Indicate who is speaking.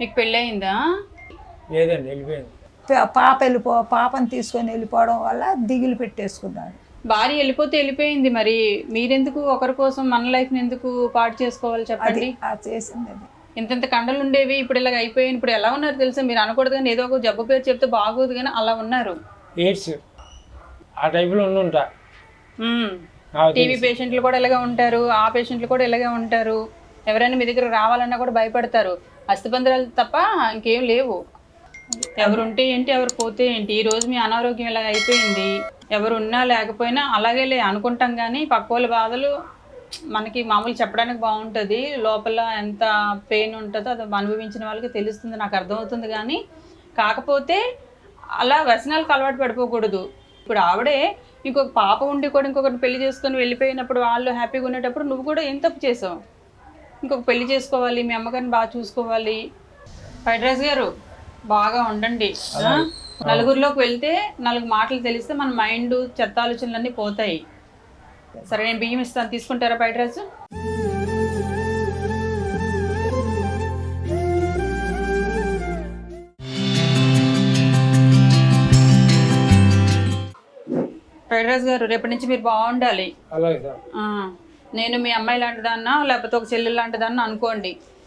Speaker 1: మీకు పెళ్ళయిందా?
Speaker 2: లేదండి వెళ్ళిపోయింది.
Speaker 3: పా- పాప వెళ్ళిపో పాపని తీసుకొని వెళ్ళిపోవడం వల్ల దిగులు పెట్టేసుకున్నాడు.
Speaker 1: భార్య వెళ్ళిపోతే వెళ్ళిపోయింది మరి. మీరెందుకు ఒకరి కోసం మన లైఫ్ని ఎందుకు పాటు చేసుకోవాలి చెప్పండి.
Speaker 3: ఆ చేసింది అది.
Speaker 1: ఇంతంత కండలు ఉండేవి ఇప్పుడు ఇలాగ అయిపోయాయి. ఇప్పుడు ఎలా ఉన్నారు తెలుసా? మీరు అనకూడదు కానీ ఏదో ఒక జబ్బు పేరు చెప్తే బాగోదు కానీ అలా ఉన్నారు.
Speaker 2: ఎయిడ్స్ ఆ టైపులో ఉండుంటా
Speaker 1: టీవీ. పేషెంట్లు కూడా ఇలాగే ఉంటారు ఆ పేషెంట్లు కూడా ఇలాగే ఉంటారు. ఎవరైనా మీ దగ్గర రావాలన్నా కూడా భయపడతారు. అస్థిపంజరాలు తప్ప ఇంకేం లేవు. ఎవరుంటే ఏంటి ఎవరు పోతే ఏంటి? ఈ రోజు మీ అనారోగ్యం ఇలా అయిపోయింది. ఎవరు ఉన్నా లేకపోయినా అలాగే లే అనుకుంటాం కానీ పక్క వాళ్ళ బాధలు మనకి మామూలు చెప్పడానికి బాగుంటుంది. లోపల ఎంత పెయిన్ ఉంటుందో అది అనుభవించిన వాళ్ళకి తెలుస్తుంది నాకు అర్థమవుతుంది కానీ కాకపోతే అలా వ్యసనాలకు అలవాటు పడిపోకూడదు. ఇప్పుడు ఆవిడే ఇంకొక పాప ఉండి కూడా ఇంకొకరిని పెళ్ళి చేసుకొని వెళ్ళిపోయినప్పుడు వాళ్ళు హ్యాపీగా ఉండేటప్పుడు నువ్వు కూడా ఏం తప్పు చేసావు? ఇంకొక పెళ్ళి చేసుకోవాలి మీ అమ్మగారిని బాగా చూసుకోవాలి. ఫ్రైడ్ రైస్ గారు బాగా ఉండండి? నలుగురిలోకి వెళ్తే నాలుగు మాటలు తెలిస్తే మన మైండ్ చెత్త ఆలోచనలన్నీ పోతాయి. సరే నేను బియ్యం ఇస్తాను. తీసుకుంటారా ఫ్రైడ్ రైస్ ఫ్రైడ్ రైస్ గారు రేపటి నుంచి మీరు బాగుండాలి. నేను మీ అమ్మాయి లాంటిదన్నా లేకపోతే ఒక చెల్లెలు లాంటిదన్నా అనుకోండి.